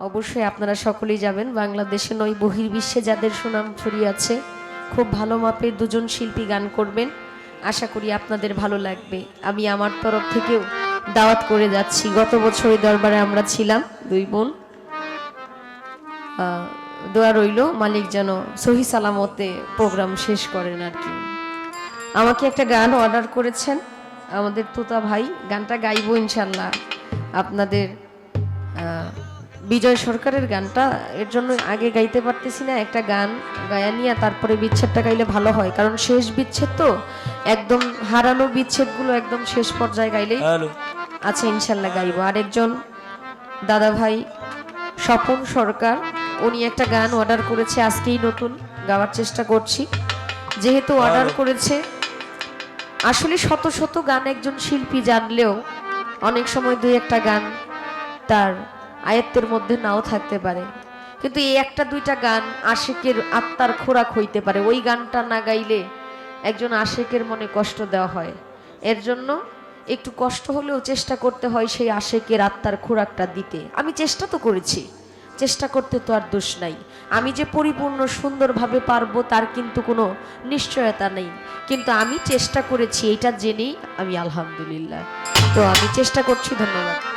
অবশ্যই আপনারা সকলেই যাবেন। বাংলাদেশে নয়, বহির্বিশ্বে যাদের সুনাম ছড়িয়ে আছে, খুব ভালো মাপের দুজন শিল্পী গান করবেন। আশা করি আপনাদের ভালো লাগবে। আমি আমার তরফ থেকেও দাওয়াত করে যাচ্ছি। গত বছর ওই দরবারে আমরা ছিলাম, দুই বোন। দোয়া রইল, মালিক যেন সহি সালামতে প্রোগ্রাম শেষ করেন আর কি। আমাকে একটা গান অর্ডার করেছেন আমাদের তোতা ভাই। গানটা গাইব ইনশাল্লাহ আপনাদের বিজয় সরকারের গানটা এর জন্য আগে গাইতে পারতেছি না একটা গান গায়া নিয়ে তারপরে বিচ্ছেদটা গাইলে ভালো হয়। কারণ শেষ বিচ্ছেদ তো একদম হারানো বিচ্ছেদগুলো একদম শেষ পর্যায়ে গাইলেই আচ্ছা ইনশাল্লাহ গাইবো। আরেকজন দাদা ভাই স্বপন সরকার উনি একটা গান অর্ডার করেছে আজকেই নতুন গাওয়ার চেষ্টা করছি। যেহেতু অর্ডার করেছে আসলে শত শত গান একজন শিল্পী জানলেও অনেক সময় দুই একটা গান তার আয়ত্তের মধ্যে নাও থাকতে পারে। কিন্তু এই একটা দুইটা গান আশেকের আত্মার খোরাক হইতে পারে। ওই গানটা না গাইলে একজন আশেকের মনে কষ্ট দেওয়া হয়। এর জন্য একটু কষ্ট হলেও চেষ্টা করতে হয় সেই আশেকের আত্মার খোরাকটা দিতে। আমি চেষ্টা তো করেছি। চেষ্টা করতে তো আর দোষ নাই। আমি যে পরিপূর্ণ সুন্দরভাবে পারব তার কিন্তু কোনো নিশ্চয়তা নেই। কিন্তু আমি চেষ্টা করেছি, এটা জেনেই আমি আলহামদুলিল্লাহ। তো আমি চেষ্টা করছি, ধন্যবাদ।